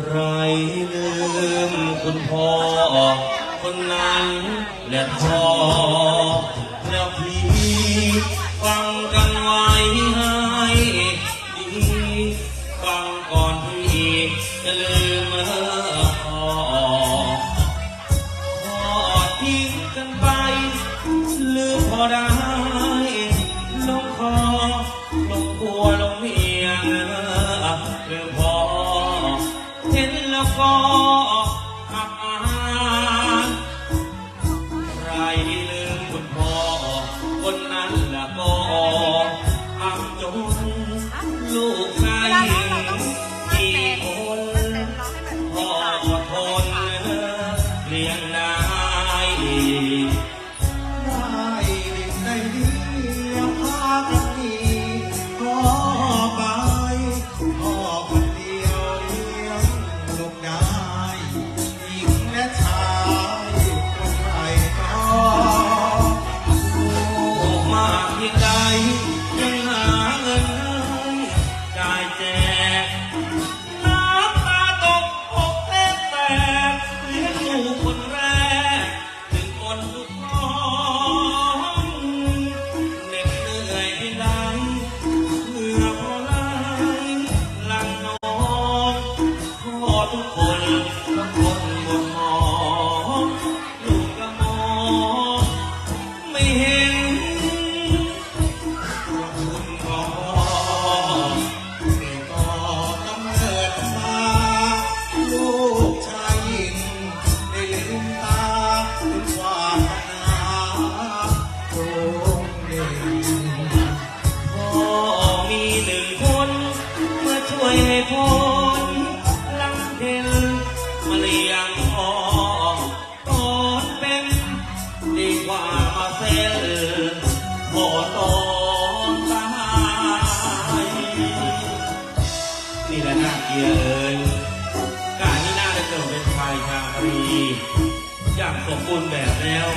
ไรลืมคุณพ่อ คนนั้นและพ่อแล้วพี่ฟังกันไว้ให้ดีฟังก่อนพี่จะลืมเมื่อพ่อพอทิ้งกันไป ลืมพอได้ลงคอลงบัวลงมี ห็ล้วก็อับอายใครลืมคุณพ่อ คนนั้นละก็อับจนลูกชายกี่ เพียงใดยังหาเงินให้ได้แจกน้ำตาตกอกแทบแตกเลี้ยงลูกคนแรกถึงคนทุกท้องเหน็ดเหนื่อยเพียงใดเมื่อพอไหลหลังนองขอทุกคน ยให้พ้นลังเพ็นมาเลี้ยงพ่อตอนเป็นดีกว่ามาเซลพอตอนตายนี่แหละน่าเกลียเอ๋ยการที่น่าจะเกิดเป็นชายชาตรีอย่างสมบูรณ์แบบแล้ว